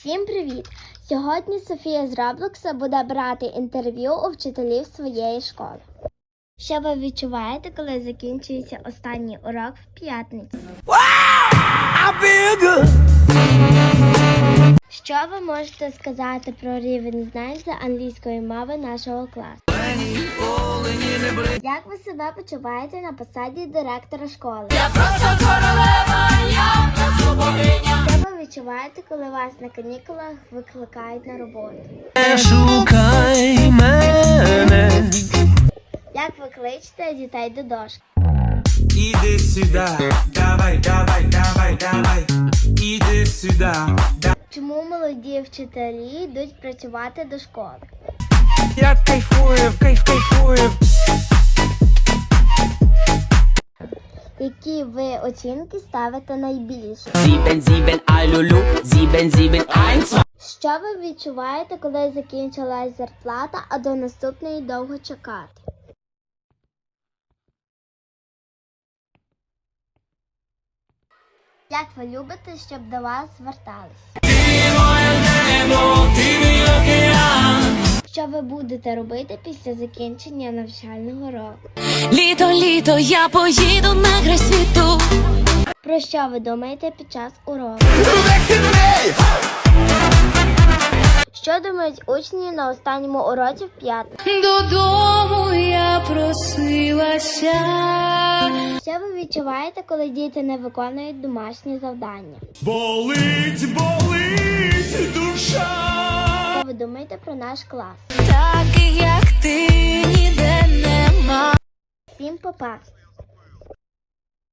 Всім привіт! Сьогодні Софія з Роблокса буде брати інтерв'ю у вчителів своєї школи. Що ви відчуваєте, коли закінчується останній урок в п'ятницю? Що ви можете сказати про рівень знань з англійської мови нашого класу? Як ви себе почуваєте на посаді директора школи? Я просто королева, я просто богиня. Відчуваєте, коли вас на канікулах викликають на роботу? Не шукай мене. Як ви кличете дітей до дошки? Іди сюди, давай, давай, давай, давай. Іди сюди. да- Чому молоді вчителі йдуть працювати до школи? Я кайфую, кайф, кайфую. Які ви оцінки ставите найбільше? Sieben, sieben, Alulu, зібен, sieben, eins, Що ви відчуваєте, коли закінчилась зарплата, а до наступної довго чекати? Як ви любите, щоб до вас звертались? Ви будете робити після закінчення навчального року? Літо, літо, я поїду на край світу. Про що ви думаєте під час уроку? Що думають учні на останньому уроці в п'ятницю? Додому я просилася. Що ви відчуваєте, коли діти не виконують домашні завдання? Болить, болить думаєте про наш клас? Таких, як ти, ніде нема. Всім попа!